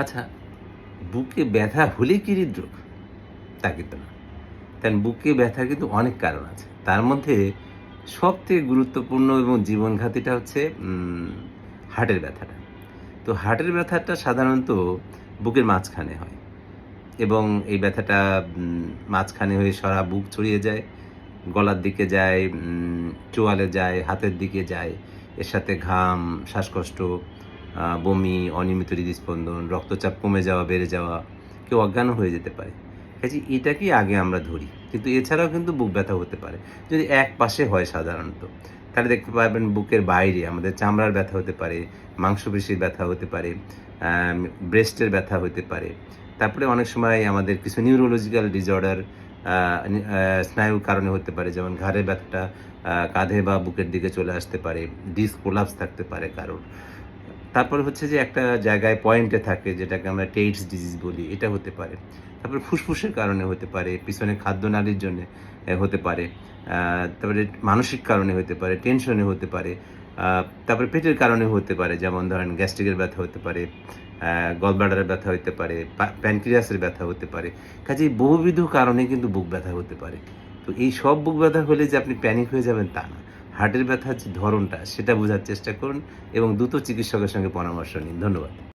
আচ্ছা বুকে ব্যথা হলেই কি হৃদরোগ? তা কিন্তু না। কারণ বুকে ব্যথার কিন্তু অনেক কারণ আছে। তার মধ্যে সবথেকে গুরুত্বপূর্ণ এবং জীবনঘাতীটা হচ্ছে হার্টের ব্যথাটা। তো হার্টের ব্যথাটা সাধারণত বুকের মাঝখানে হয় এবং এই ব্যথাটা মাঝখানে হয়ে সারা বুক ছড়িয়ে যায়, গলার দিকে যায় চোয়ালে যায়, হাতের দিকে যায়, এর সাথে ঘাম, শ্বাসকষ্ট বমি, অনিয়মিত হৃদস্পন্দন, রক্তচাপ কমে যাওয়া, বেড়ে যাওয়া, কেউ অজ্ঞানও হয়ে যেতে পারে। কাজে এটাকেই আগে আমরা ধরি? কিন্তু এছাড়াও কিন্তু বুক ব্যথা হতে পারে। যদি এক পাশে হয় সাধারণত, তাহলে দেখতে পাবেন বুকের বাইরে আমাদের চামড়ার ব্যথা হতে পারে, মাংসপেশির ব্যথা হতে পারে ব্রেস্টের ব্যথা হতে পারে। তারপরে অনেক সময় আমাদের কিছু নিউরোলজিক্যাল ডিসঅর্ডার স্নায়ুর কারণে হতে পারে, যেমন ঘাড়ের ব্যথাটা কাঁধে বা বুকের দিকে চলে আসতে পারে ডিস্ক কোলাপস থাকতে পারে কারোর। তারপর হচ্ছে যে একটা জায়গায় পয়েন্টে থাকে, যেটাকে আমরা টেইটস ডিজিজ বলি, এটা হতে পারে। তারপরে ফুসফুসের কারণে হতে পারে, পিছনে খাদ্যনালীর জন্য হতে পারে। তারপরে মানসিক কারণে হতে পারে টেনশনে হতে পারে। তারপরে পেটের কারণে হতে পারে, যেমন ধরেন গ্যাস্ট্রিকের ব্যথা হতে পারে গলব্লাডারের ব্যথা হতে পারে প্যানক্রিয়াসের ব্যথা হতে পারে। কাজেই বহুবিধ কারণে কিন্তু বুক ব্যথা হতে পারে। তো এই সব বুক ব্যথা হলে যে আপনি প্যানিক হয়ে যাবেন তা না। হার্টের ব্যথার যে ধরনটা, সেটা বোঝার চেষ্টা করুন এবং দ্রুত চিকিৎসকের সঙ্গে পরামর্শ নিন। ধন্যবাদ।